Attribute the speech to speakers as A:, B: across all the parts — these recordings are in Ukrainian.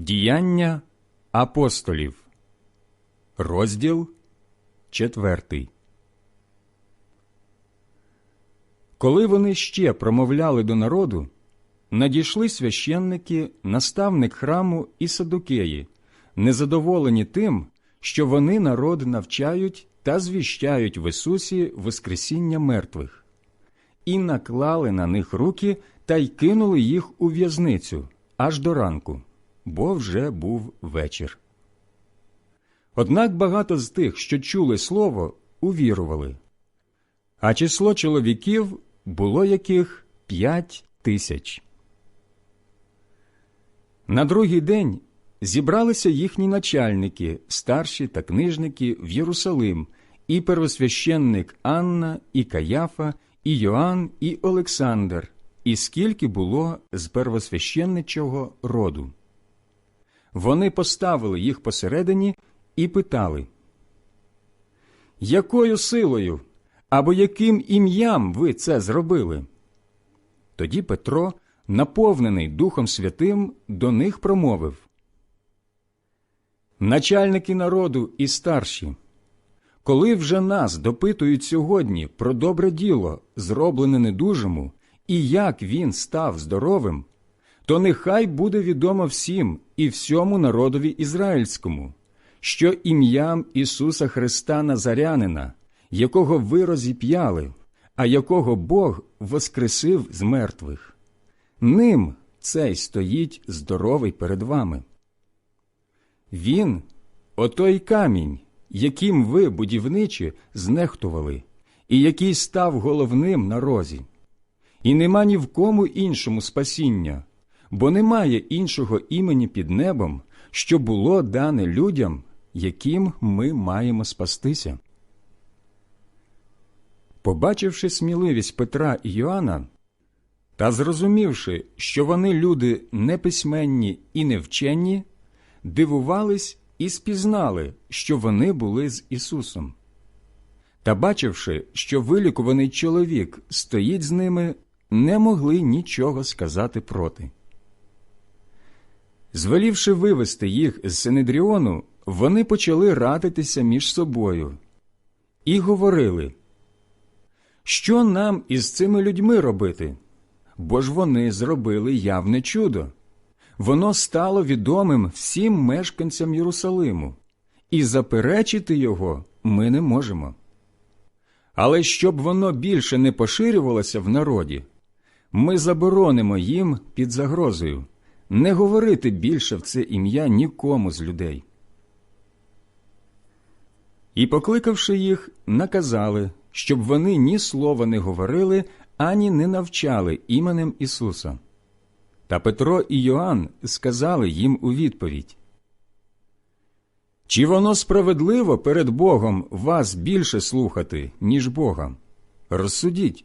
A: Діяння апостолів, розділ четвертий. Коли вони ще промовляли до народу, надійшли священники, наставник храму і садукеї, незадоволені тим, що вони народ навчають та звіщають в Ісусі Воскресіння мертвих, і наклали на них руки та й кинули їх у в'язницю аж до ранку, бо вже був вечір. Однак багато з тих, що чули слово, увірували, а число чоловіків було яких п'ять тисяч. На другий день зібралися їхні начальники, старші та книжники в Єрусалим, і первосвященник Анна, і Каяфа, і Йоанн, і Олександр, і скільки було з первосвященничого роду. Вони поставили їх посередині і питали, якою силою або яким ім'ям ви це зробили? Тоді Петро, наповнений Духом Святим, до них промовив Начальники народу і старші, коли вже нас допитують сьогодні про добре діло, зроблене недужому, і як він став здоровим, то нехай буде відомо всім і всьому народові ізраїльському, що ім'ям Ісуса Христа Назарянина, якого ви розіп'яли, а якого Бог воскресив з мертвих, ним цей стоїть здоровий перед вами. Він отой камінь, яким ви, будівничі, знехтували, і який став головним на розі. І нема ні в кому іншому спасіння, бо немає іншого імені під небом, що було дане людям, яким ми маємо спастися. Побачивши сміливість Петра і Йоанна, та зрозумівши, що вони люди неписьменні і невченні, дивувались і спізнали, що вони були з Ісусом. Та, бачивши, що вилікуваний чоловік стоїть з ними, не могли нічого сказати проти. Звелівши вивести їх з Синедріону, вони почали радитися між собою і говорили, що нам із цими людьми робити? Бо ж вони зробили явне чудо. Воно стало відомим всім мешканцям Єрусалиму, і заперечити його ми не можемо. Але щоб воно більше не поширювалося в народі, ми заборонимо їм під загрозою не говорити більше в це ім'я нікому з людей. І, покликавши їх, наказали, щоб вони ні слова не говорили, ані не навчали іменем Ісуса. Та Петро і Йоанн сказали їм у відповідь Чи воно справедливо перед Богом вас більше слухати, ніж Бога? Розсудіть.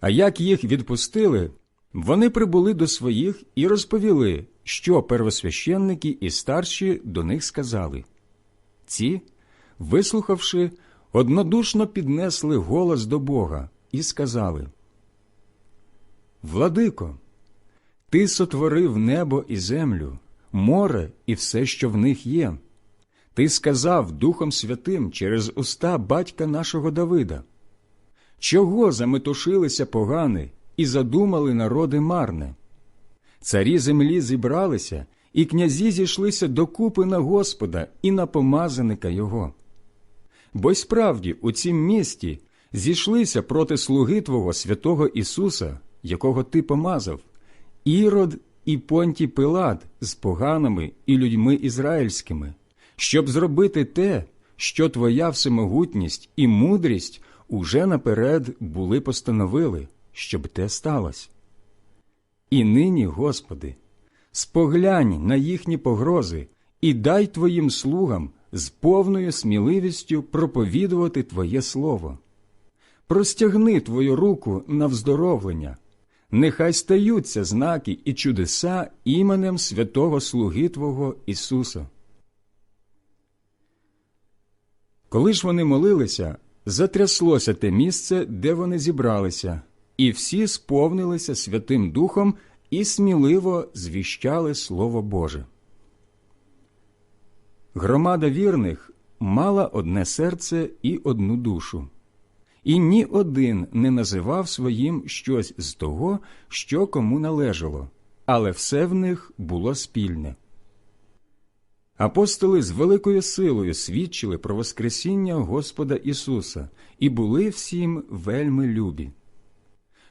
A: А як їх відпустили, вони прибули до своїх і розповіли, що первосвященники і старші до них сказали. Ці, вислухавши, однодушно піднесли голос до Бога і сказали Владико, ти сотворив небо і землю, море і все, що в них є. Ти сказав Духом Святим через уста батька нашого Давида. Чого заметушилися погани і задумали народи марне? Царі землі зібралися, і князі зійшлися докупи на Господа і на помазаника Його. Бо й справді у цім місті зійшлися проти слуги Твого святого Ісуса, якого Ти помазав, Ірод і Понтій Пилат з поганими і людьми ізраїльськими, щоб зробити те, що Твоя всемогутність і мудрість уже наперед були постановили, щоб те сталося. І нині, Господи, споглянь на їхні погрози і дай твоїм слугам з повною сміливістю проповідувати Твоє Слово. Простягни Твою руку на вздоровлення, нехай стаються знаки і чудеса іменем святого Слуги Твого Ісуса. Коли ж вони молилися, затряслося те місце, де вони зібралися, і всі сповнилися Святим Духом і сміливо звіщали Слово Боже. Громада вірних мала одне серце і одну душу, і ні один не називав своїм щось з того, що кому належало, але все в них було спільне. Апостоли з великою силою свідчили про Воскресіння Господа Ісуса і були всім вельми любі.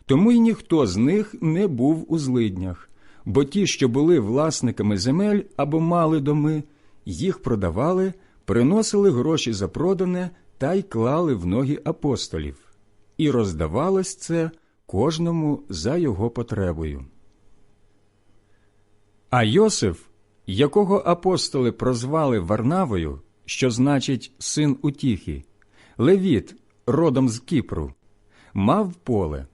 A: Тому й ніхто з них не був у злиднях, бо ті, що були власниками земель або мали доми, їх продавали, приносили гроші за продане та й клали в ноги апостолів, і роздавалось це кожному за його потребою. А Йосиф, якого апостоли прозвали Варнавою, що значить син утіхи, Левіт, родом з Кіпру, мав поле.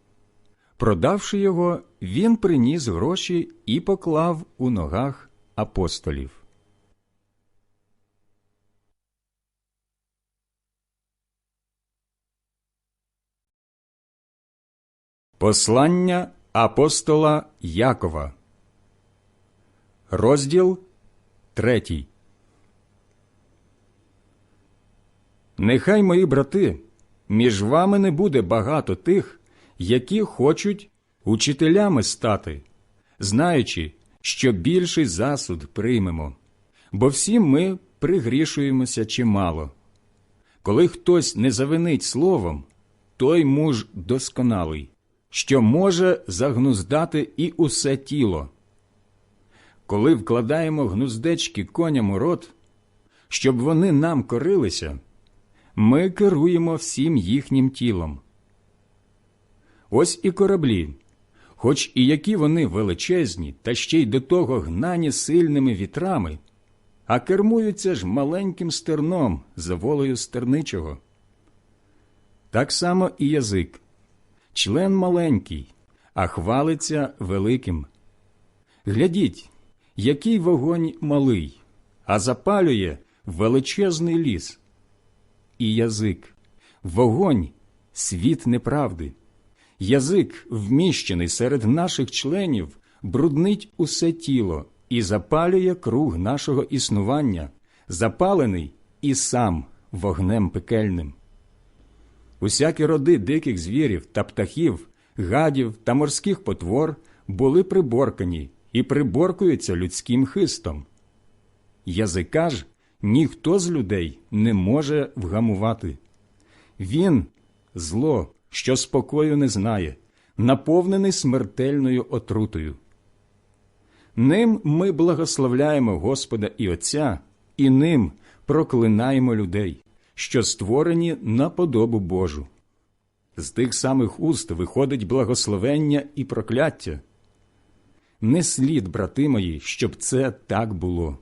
A: Продавши його, він приніс гроші і поклав у ногах апостолів. Послання апостола Якова, розділ третій. Нехай мої брати, між вами не буде багато тих, які хочуть учителями стати, знаючи, що більший засуд приймемо, бо всі ми пригрішуємося чимало. Коли хтось не завинить словом, той муж досконалий, що може загнуздати і усе тіло. Коли вкладаємо гнуздечки коням у рот, щоб вони нам корилися, ми керуємо всім їхнім тілом. Ось і кораблі, хоч і які вони величезні, та ще й до того гнані сильними вітрами, а кермуються ж маленьким стерном за волею стерничого. Так само і язик, член маленький, а хвалиться великим. Глядіть, який вогонь малий, а запалює величезний ліс. І язик, вогонь, світ неправди. Язик, вміщений серед наших членів, бруднить усе тіло і запалює круг нашого існування, запалений і сам вогнем пекельним. Усякі роди диких звірів та птахів, гадів та морських потвор були приборкані і приборкуються людським хистом. Язика ж ніхто з людей не може вгамувати. Він зло що спокою не знає, наповнений смертельною отрутою. Ним ми благословляємо Господа і Отця, і ним проклинаємо людей, що створені на подобу Божу. З тих самих уст виходить благословення і прокляття. Не слід, брати мої, щоб це так було.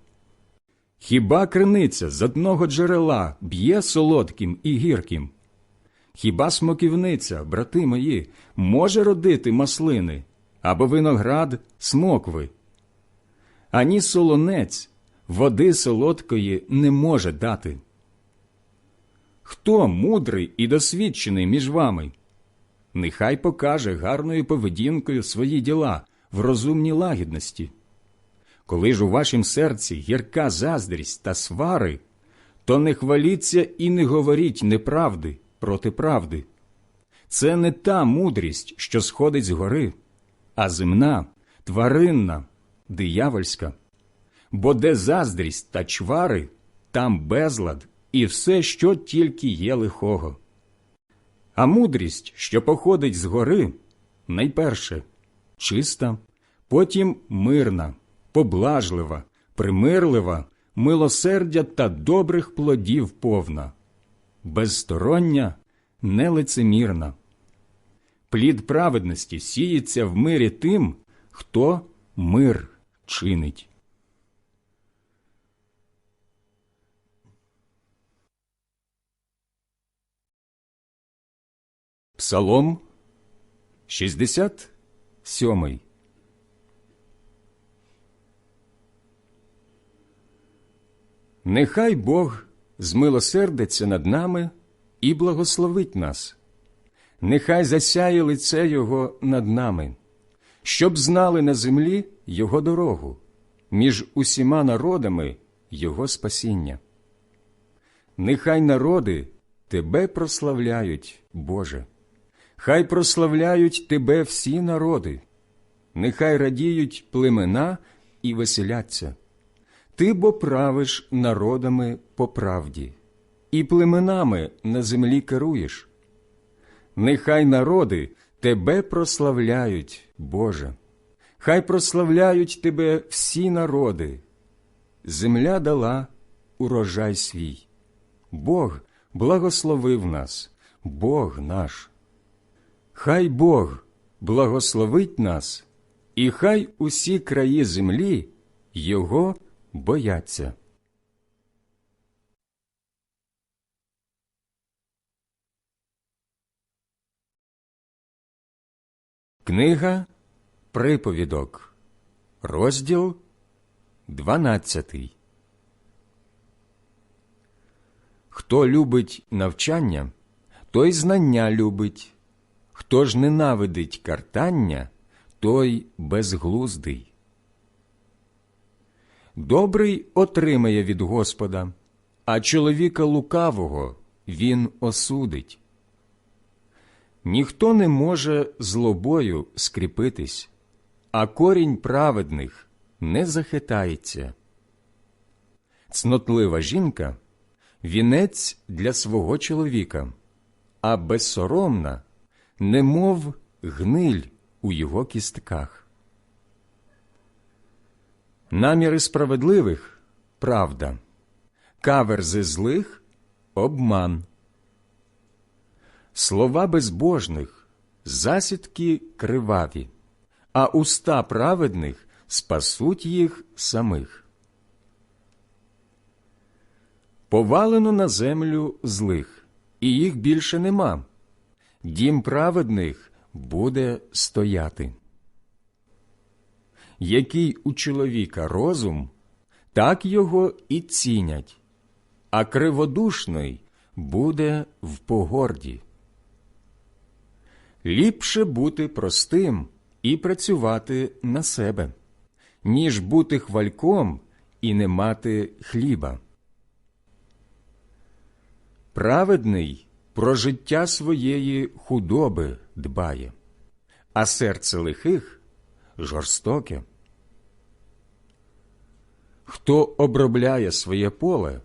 A: Хіба криниця з одного джерела б'є солодким і гірким? Хіба смоківниця, брати мої, може родити маслини або виноград смокви? Ані солонець води солодкої не може дати. Хто мудрий і досвідчений між вами? Нехай покаже гарною поведінкою свої діла в розумній лагідності. Коли ж у вашім серці гірка заздрість та свари, то не хваліться і не говоріть неправди проти правди. Це не та мудрість, що сходить з гори, а земна, тваринна, диявольська. Бо де заздрість та чвари, там безлад і все, що тільки є лихого. А мудрість, що походить з гори, найперше чиста, потім мирна, поблажлива, примирлива, милосердя та добрих плодів повна безстороння, нелицемірна. Плід праведності сіється в мирі тим, хто мир чинить. Псалом 67 Нехай Бог змилосердиться над нами і благословить нас. Нехай засяє лице Його над нами, щоб знали на землі Його дорогу, між усіма народами Його спасіння. Нехай народи Тебе прославляють, Боже, хай прославляють Тебе всі народи, нехай радіють племена і веселяться. Ти бо правиш народами по правді, і племенами на землі керуєш. Нехай народи Тебе прославляють, Боже, хай прославляють Тебе всі народи. Земля дала урожай свій. Бог благословив нас, Бог наш. Хай Бог благословить нас, і хай усі краї землі Його бояться. Книга Приповідок, розділ 12. Хто любить навчання, той знання любить, хто ж ненавидить картання, той безглуздий. Добрий отримає від Господа, а чоловіка лукавого він осудить. Ніхто не може злобою скріпитись, а корінь праведних не захитається. Цнотлива жінка вінець для свого чоловіка, а безсоромна, немов гниль у його кістках. Наміри справедливих правда, каверзи злих обман. Слова безбожних засідки криваві, а уста праведних спасуть їх самих. Повалено на землю злих, і їх більше нема. Дім праведних буде стояти. Який у чоловіка розум, так його і цінять, а криводушний буде в погорді. Ліпше бути простим і працювати на себе, ніж бути хвальком і не мати хліба. Праведний про життя своєї худоби дбає, а серце лихих жорстоке. Хто обробляє своє поле,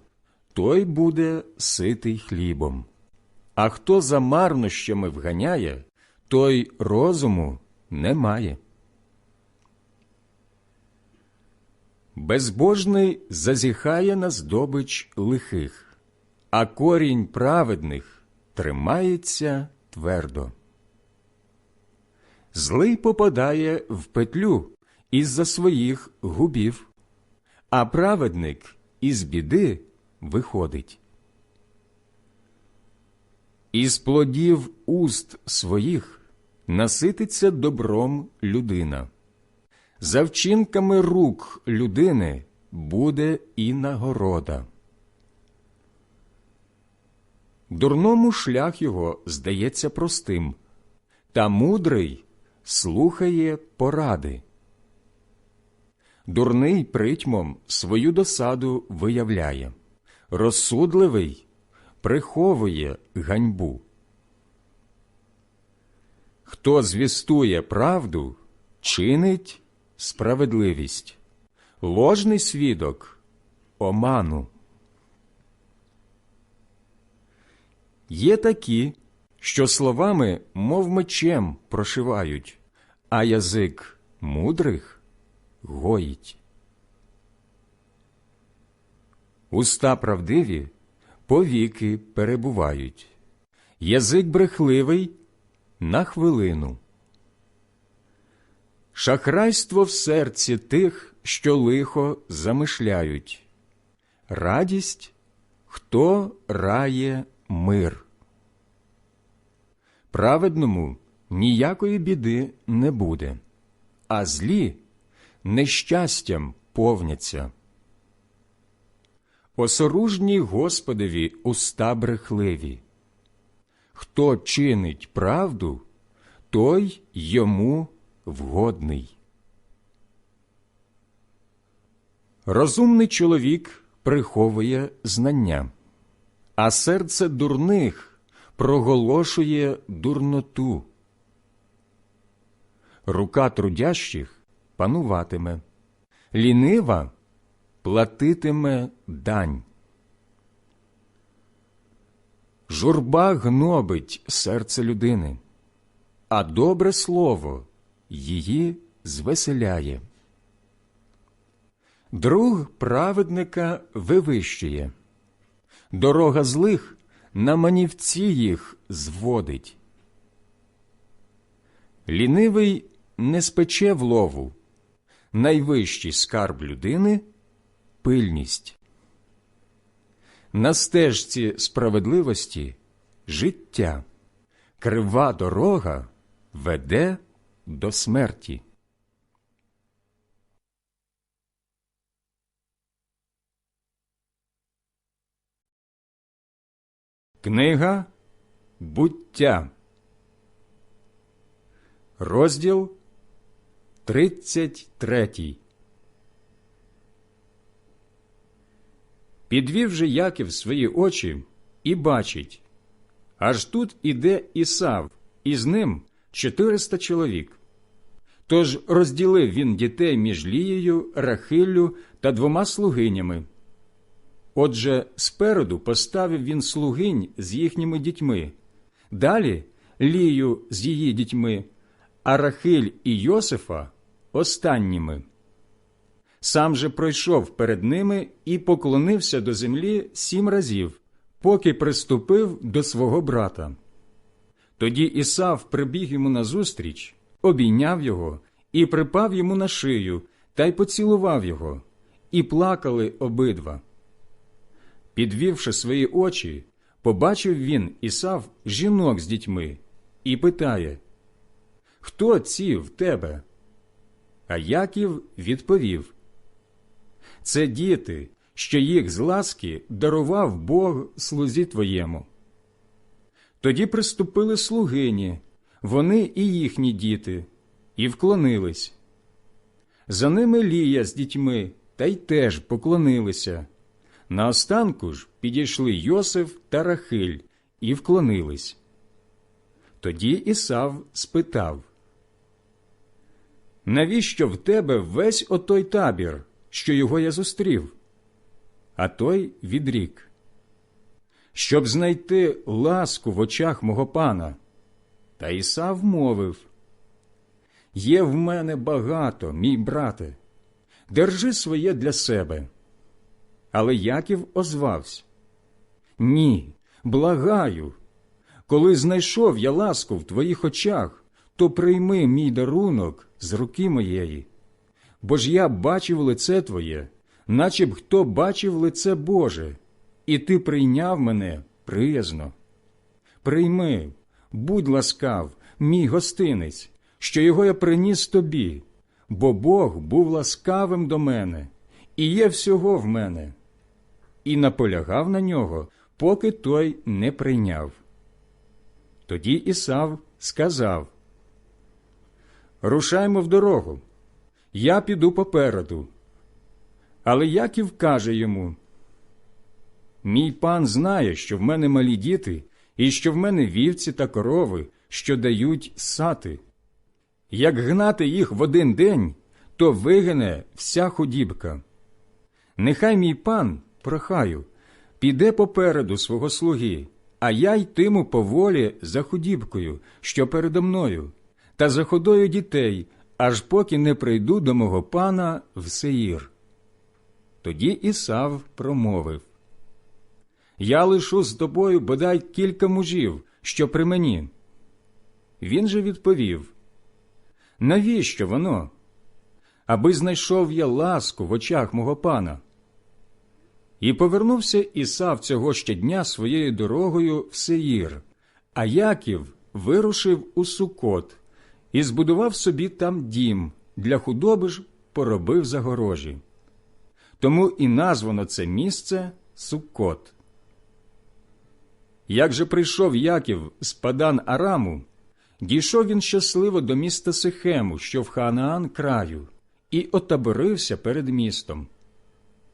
A: той буде ситий хлібом, а хто за марнощами вганяє, той розуму не має. Безбожний зазіхає на здобич лихих, а корінь праведних тримається твердо. Злий попадає в петлю із-за своїх губів, а праведник із біди виходить. Із плодів уст своїх насититься добром людина. За вчинками рук людини буде і нагорода. Дурному шлях його здається простим, та мудрий слухає поради. Дурний притьмом свою досаду виявляє, розсудливий приховує ганьбу. Хто звістує правду, чинить справедливість, ложний свідок оману. Є такі, що словами, мов мечем, прошивають, а язик мудрих гоїть. Уста правдиві повіки перебувають, язик брехливий на хвилину. Шахрайство в серці тих, що лихо замишляють. Радість, хто рає мир. Праведному ніякої біди не буде, а злі нещастям повняться. Осоружні Господові уста брехливі. Хто чинить правду, той йому вгодний. Розумний чоловік приховує знання, а серце дурних проголошує дурноту. Рука трудящих пануватиме, лінива платитиме дань. Журба гнобить серце людини, а добре слово її звеселяє. Друг праведника вивищує, дорога злих на манівці їх зводить. Лінивий не спече в лову, найвищий скарб людини пильність. На стежці справедливості життя, крива дорога веде до смерті. Книга буття, розділ 33 Підвів же Яків свої очі і бачить, аж тут іде Ісав, і з ним чотириста чоловік. Тож розділив він дітей між Лією, Рахиллю та двома слугинями. Отже, спереду поставив він слугинь з їхніми дітьми, далі Лію з її дітьми, а Рахиль і Йосифа останніми. Сам же пройшов перед ними і поклонився до землі сім разів, поки приступив до свого брата. Тоді Ісав прибіг йому назустріч, обійняв його і припав йому на шию та й поцілував його, і плакали обидва. Підвівши свої очі, побачив він Ісав жінок з дітьми і питає Хто ці в тебе? А Яків відповів Це діти, що їх з ласки дарував Бог слузі твоєму. Тоді приступили слугині, вони і їхні діти, і вклонились. За ними Лія з дітьми та й теж поклонилися. Наостанку ж підійшли Йосиф та Рахиль і вклонились. Тоді Ісав спитав Навіщо в тебе весь отой табір, що його я зустрів? А той відрік Щоб знайти ласку в очах мого пана. Та Ісав мовив Є в мене багато, мій брате, держи своє для себе. Але Яків озвався Ні, благаю. Коли знайшов я ласку в твоїх очах, то прийми мій дарунок з руки моєї. Бо ж я бачив лице Твоє, наче б хто бачив лице Боже, і ти прийняв мене приязно. Прийми, будь ласкав, мій гостинець, що його я приніс тобі, бо Бог був ласкавим до мене, і є всього в мене і наполягав на нього, поки той не прийняв. Тоді Ісав сказав Рушаймо в дорогу, я піду попереду. Але Яків каже йому Мій пан знає, що в мене малі діти, і що в мене вівці та корови, що дають сати. Як гнати їх в один день, то вигине вся худібка. Нехай мій пан прохаю, піде попереду свого слуги, а я йтиму поволі за худібкою, що передо мною, та за ходою дітей, аж поки не прийду до мого пана в Сеїр. Тоді Ісав промовив Я лишу з тобою бодай кілька мужів, що при мені. Він же відповів Навіщо воно? аби знайшов я ласку в очах мого пана. І повернувся Ісав цього ще дня своєю дорогою в Сеїр, а Яків вирушив у Сукот і збудував собі там дім, для худоби ж поробив загорожі. Тому і названо це місце Суккот. Як же прийшов Яків з Падан Араму, дійшов він щасливо до міста Сихему, що в Ханаан краю, і отаборився перед містом.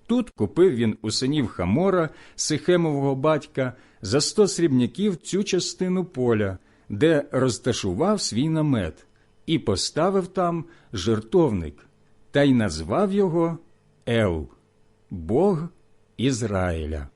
A: Тут купив він у синів Хамора, Сихемового батька, за сто срібняків цю частину поля, де розташував свій намет, і поставив там жертовник, та й назвав його Ел, Бог Ізраїля.